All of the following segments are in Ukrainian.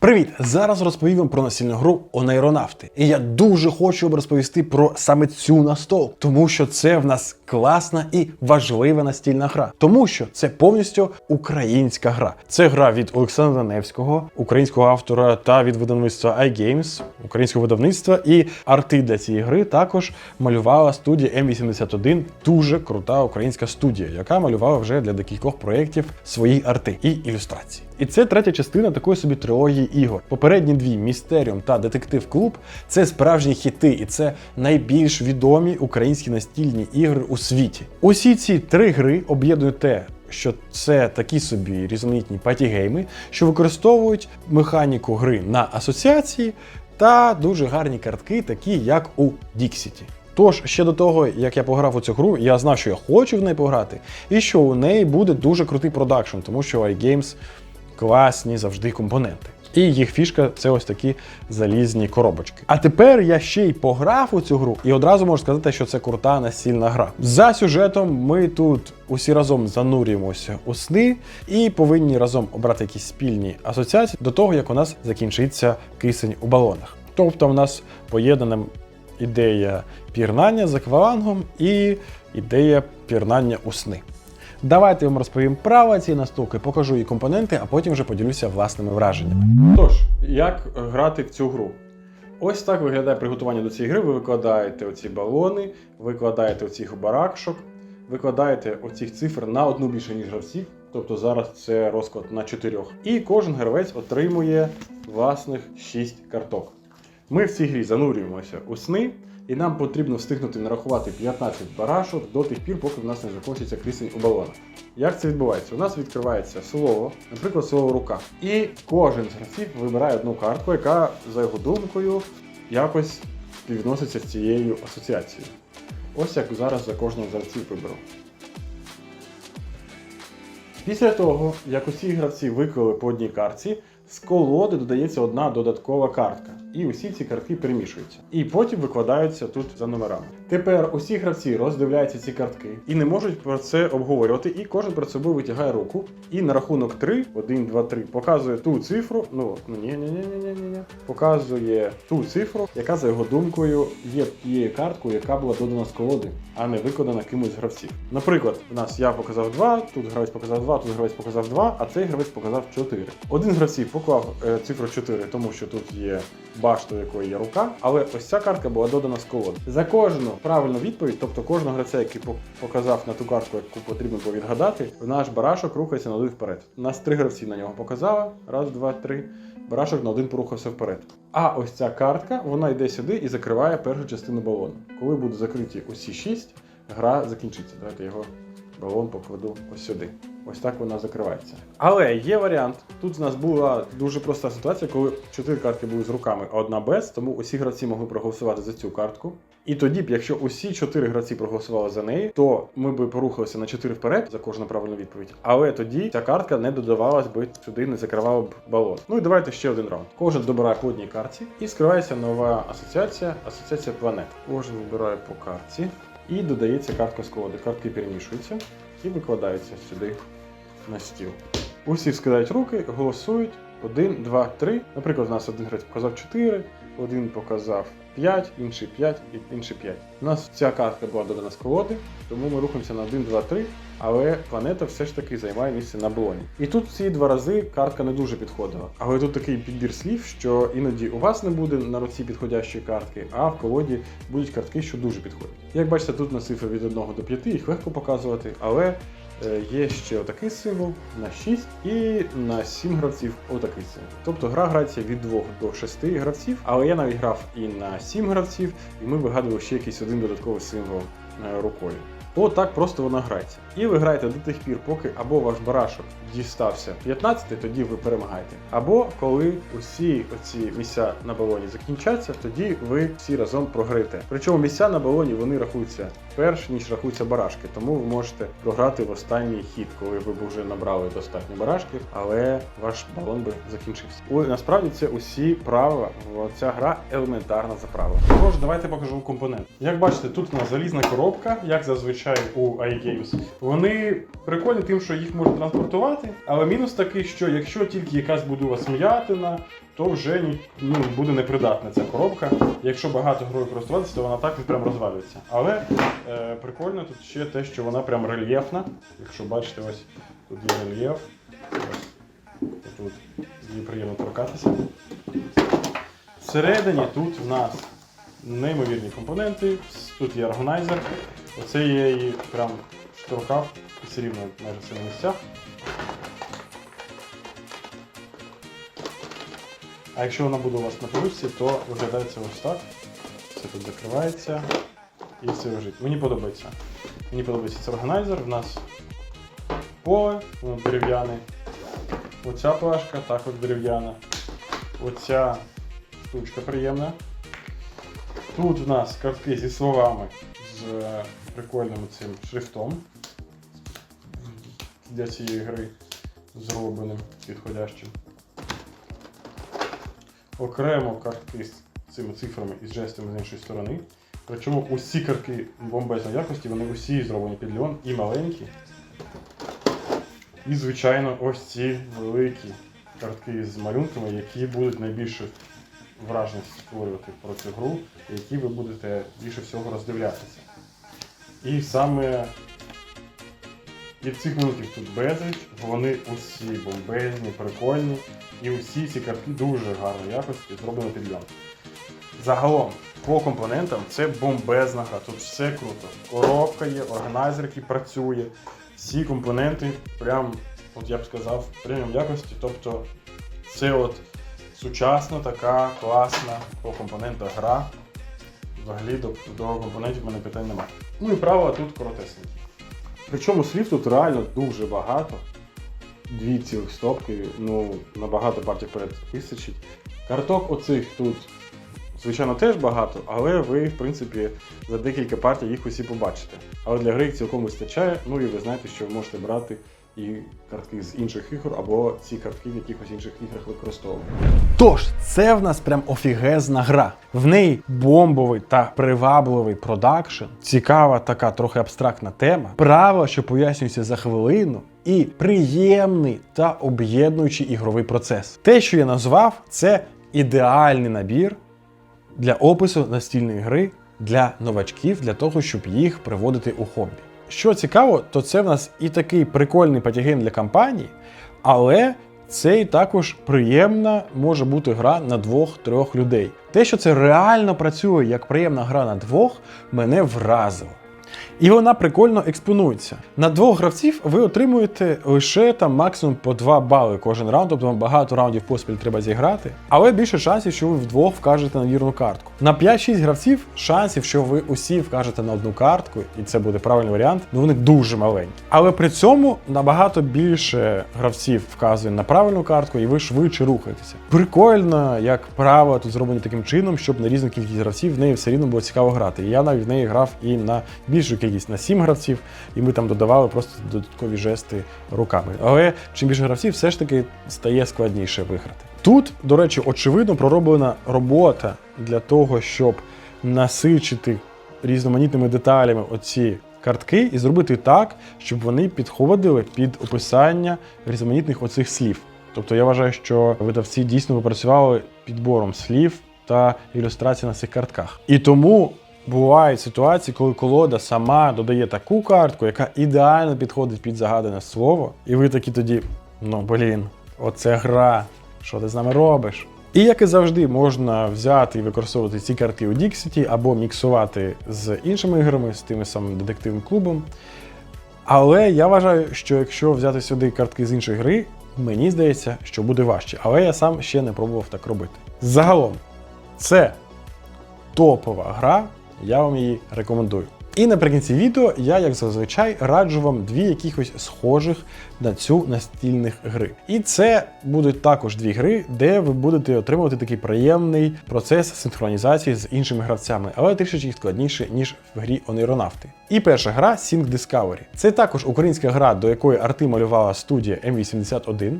Привіт! Зараз розповім вам про настільну гру Онейронавти. І я дуже хочу вам розповісти про саме цю настолку, тому що це в нас класна і важлива настільна гра, тому що це повністю українська гра. Це гра від Олександра Невського, українського автора, та від видавництва iGames, українського видавництва. І арти для цієї гри також малювала студія М81, дуже крута українська студія, яка малювала вже для декількох проєктів свої арти і ілюстрації. І це третя частина такої собі трилогії ігор. Попередні дві Містеріум та Детектив Клуб це справжні хіти, і це найбільш відомі українські настільні ігри у світі. Усі ці три гри об'єднують те. Що це такі собі різноманітні патігейми, що використовують механіку гри на асоціації та дуже гарні картки, такі як у Діксіті. Тож ще до того, як я пограв у цю гру, я знав, що я хочу в неї пограти, і що у неї буде дуже крутий продакшн, тому що iGames класні завжди компоненти. І їх фішка це ось такі залізні коробочки. А тепер я ще й пограв у цю гру, і одразу можу сказати, що це крута настільна гра. За сюжетом ми тут усі разом занурюємося у сни і повинні разом обрати якісь спільні асоціації до того, як у нас закінчиться кисень у балонах. Тобто, в нас поєднана ідея пірнання з аквалангом і ідея пірнання у сни. Давайте я вам розповім право цієї настолки, покажу її компоненти, а потім вже поділюся власними враженнями. Тож, як грати в цю гру? Ось так виглядає приготування до цієї гри. Ви викладаєте оці балони, викладаєте оцих баракшок, викладаєте оцих цифр на одну більше, ніж гравців. Тобто зараз це розклад на чотирьох. І кожен гравець отримує власних 6 карток. Ми в цій грі занурюємося у сни, і нам потрібно встигнути нарахувати 15 барашок до тих пір, поки в нас не закінчиться кисень у балонах. Як це відбувається? У нас відкривається слово, наприклад, слово рука. І кожен з гравців вибирає одну картку, яка, за його думкою, якось співвідноситься з цією асоціацією. Ось як зараз за кожного з гравців виберу. Після того, як усі гравці виклали по одній картці, з колоди додається одна додаткова картка. І усі ці картки перемішуються. І потім викладаються тут за номерами. Тепер усі гравці роздивляються ці картки і не можуть про це обговорювати. І кожен перед собою витягає руку. І на рахунок 3, 1, 2, 3, показує ту цифру. Ну, ну ні, ні, ні, ні, ні, ні, ні. Показує ту цифру, яка за його думкою є тією карткою, яка була додана з колоди, а не викладена кимось з гравців. Наприклад, у нас я показав 2, тут гравець показав 2, тут гравець показав 2, а цей гравець показав 4. Один з гравців поклав е, цифру 4, тому що тут є башта, у якої є рука, але ось ця картка була додана з колоди. За кожну правильну відповідь, тобто кожного гравця, який показав на ту картку, яку потрібно було відгадати, наш барашок рухається на один вперед. Нас три гравці на нього показали. Раз, два, три. Барашок на один порухався вперед. А ось ця картка, вона йде сюди і закриває першу частину балону. Коли будуть закриті усі шість, гра закінчиться. Давайте його балон покладу ось сюди. Ось так вона закривається. Але є варіант. Тут у нас була дуже проста ситуація, коли чотири картки були з руками, а одна без, тому усі гравці могли проголосувати за цю картку. І тоді б, якщо усі чотири гравці проголосували за неї, то ми б порухалися на чотири вперед за кожну правильну відповідь. Але тоді ця картка не додавалась би сюди, не закривала б балон. Ну і давайте ще один раунд. Кожен добирає по одній картці і скривається нова асоціація, асоціація планет. Кожен вибирає по картці і додається картка з колоди. Картки перемішуються і викладаються сюди на стіл. Усі скидають руки, голосують. Один, два, три. Наприклад, у нас один гравець показав 4, один показав 5, інший 5 і інший 5. У нас ця картка була додана з колоди, тому ми рухаємося на 1, 2, 3, але планета все ж таки займає місце на балоні. І тут ці два рази картка не дуже підходила. Але тут такий підбір слів, що іноді у вас не буде на руці підходящої картки, а в колоді будуть картки, що дуже підходять. Як бачите, тут на цифри від 1 до 5 їх легко показувати, але Є ще отакий символ на 6 і на 7 гравців отакий символ. Тобто гра грається від 2 до 6 гравців, але я навіть грав і на 7 гравців, і ми вигадували ще якийсь один додатковий символ е, рукою. От так просто вона грається. І ви граєте до тих пір, поки або ваш барашок дістався 15, тоді ви перемагаєте. Або коли усі оці місця на балоні закінчаться, тоді ви всі разом програєте. Причому місця на балоні вони рахуються перш ніж рахуються барашки, тому ви можете програти в останній хід, коли ви б вже набрали достатньо барашків, але ваш балон би закінчився. Ой, насправді це усі правила. Ця гра елементарна за правила. Тож, давайте покажу компонент. Як бачите, тут у нас залізна коробка, як зазвичай зазвичай у iGames. Вони прикольні тим, що їх можна транспортувати, але мінус такий, що якщо тільки якась вас м'ятина, то вже ну, буде непридатна ця коробка. Якщо багато грою користуватися, то вона так і прям розвалюється. Але е, прикольно тут ще те, що вона прям рельєфна. Якщо бачите, ось тут є рельєф. Ось тут її приємно торкатися. Всередині тут в нас неймовірні компоненти. Тут є органайзер. Оце я її прям штовхав і все рівно майже все на місцях. А якщо вона буде у вас на поличці, то виглядає це ось так. Все тут закривається і все лежить. Мені подобається. Мені подобається цей органайзер. В нас поле, воно дерев'яне. Оця плашка також дерев'яна. Оця штучка приємна. Тут в нас картки зі словами з е, прикольним цим шрифтом для цієї гри зробленим підходящим. Окремо картки з цими цифрами і з жестами з іншої сторони. Причому усі картки бомбезної якості, вони усі зроблені під льон і маленькі. І, звичайно, ось ці великі картки з малюнками, які будуть найбільше враження створювати про цю гру, які ви будете більше всього роздивлятися. І саме і цих малюнків тут безліч, вони усі бомбезні, прикольні, і усі ці картки дуже гарної якості зроблені під льон. Загалом, по компонентам це бомбезна гра, тут все круто. Коробка є, органайзер, який працює, всі компоненти прям, от я б сказав, преміум якості. Тобто це от сучасна така класна по компонентах гра. Взагалі до, до компонентів в мене питань немає. Ну і право тут коротесенькі. Причому слів тут реально дуже багато. Дві цілих стопки, ну, на багато партій вперед вистачить. Карток оцих тут, звичайно, теж багато, але ви, в принципі, за декілька партій їх усі побачите. Але для гри їх цілком вистачає, ну і ви знаєте, що ви можете брати і картки з інших ігор, або ці картки в якихось інших іграх використовувати. Тож, це в нас прям офігезна гра. В неї бомбовий та привабливий продакшн, цікава така трохи абстрактна тема, правила, що пояснюються за хвилину, і приємний та об'єднуючий ігровий процес. Те, що я назвав, це ідеальний набір для опису настільної гри для новачків, для того, щоб їх приводити у хобі. Що цікаво, то це в нас і такий прикольний патігейм для кампанії, але це і також приємна може бути гра на двох-трьох людей. Те, що це реально працює як приємна гра на двох, мене вразило. І вона прикольно експонується. На двох гравців ви отримуєте лише там максимум по 2 бали кожен раунд, тобто вам багато раундів поспіль треба зіграти, але більше шансів, що ви вдвох вкажете на вірну картку. На 5-6 гравців шансів, що ви усі вкажете на одну картку, і це буде правильний варіант, ну вони дуже маленькі. Але при цьому набагато більше гравців вказує на правильну картку, і ви швидше рухаєтеся. Прикольно, як правила тут зроблені таким чином, щоб на різну кількість гравців в неї все рівно було цікаво грати. І я навіть в неї грав і на більшу кількість на 7 гравців, і ми там додавали просто додаткові жести руками. Але чим більше гравців, все ж таки стає складніше виграти. Тут, до речі, очевидно пророблена робота для того, щоб насичити різноманітними деталями оці картки і зробити так, щоб вони підходили під описання різноманітних оцих слів. Тобто я вважаю, що видавці дійсно попрацювали підбором слів та ілюстрацій на цих картках. І тому бувають ситуації, коли колода сама додає таку картку, яка ідеально підходить під загадане слово, і ви такі тоді, ну блін, оце гра, що ти з нами робиш? І як і завжди, можна взяти і використовувати ці картки у Dixity або міксувати з іншими іграми, з тим самим детективним клубом. Але я вважаю, що якщо взяти сюди картки з іншої гри, мені здається, що буде важче. Але я сам ще не пробував так робити. Загалом, це топова гра, я вам її рекомендую. І наприкінці відео я, як зазвичай, раджу вам дві якихось схожих на цю настільних гри. І це будуть також дві гри, де ви будете отримувати такий приємний процес синхронізації з іншими гравцями, але трішечки складніше, ніж в грі Онейронавти. І перша гра Sync Discovery. Це також українська гра, до якої арти малювала студія М81.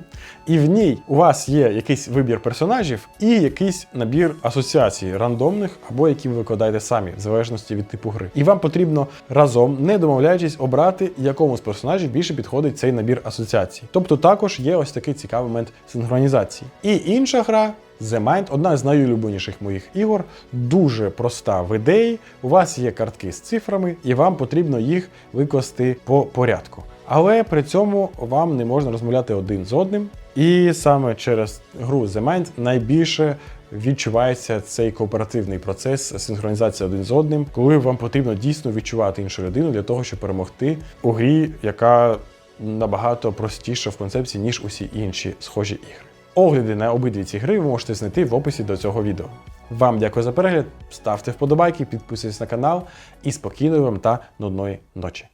І в ній у вас є якийсь вибір персонажів і якийсь набір асоціацій рандомних, або які ви викладаєте самі, в залежності від типу гри. І вам потрібно потрібно разом, не домовляючись, обрати, якому з персонажів більше підходить цей набір асоціацій. Тобто також є ось такий цікавий момент синхронізації. І інша гра. The Mind – одна з найулюбленіших моїх ігор, дуже проста в ідеї. У вас є картки з цифрами, і вам потрібно їх викласти по порядку. Але при цьому вам не можна розмовляти один з одним. І саме через гру The Mind найбільше відчувається цей кооперативний процес синхронізації один з одним, коли вам потрібно дійсно відчувати іншу людину для того, щоб перемогти у грі, яка набагато простіша в концепції, ніж усі інші схожі ігри. Огляди на обидві ці гри ви можете знайти в описі до цього відео. Вам дякую за перегляд, ставте вподобайки, підписуйтесь на канал і спокійної вам та нудної ночі.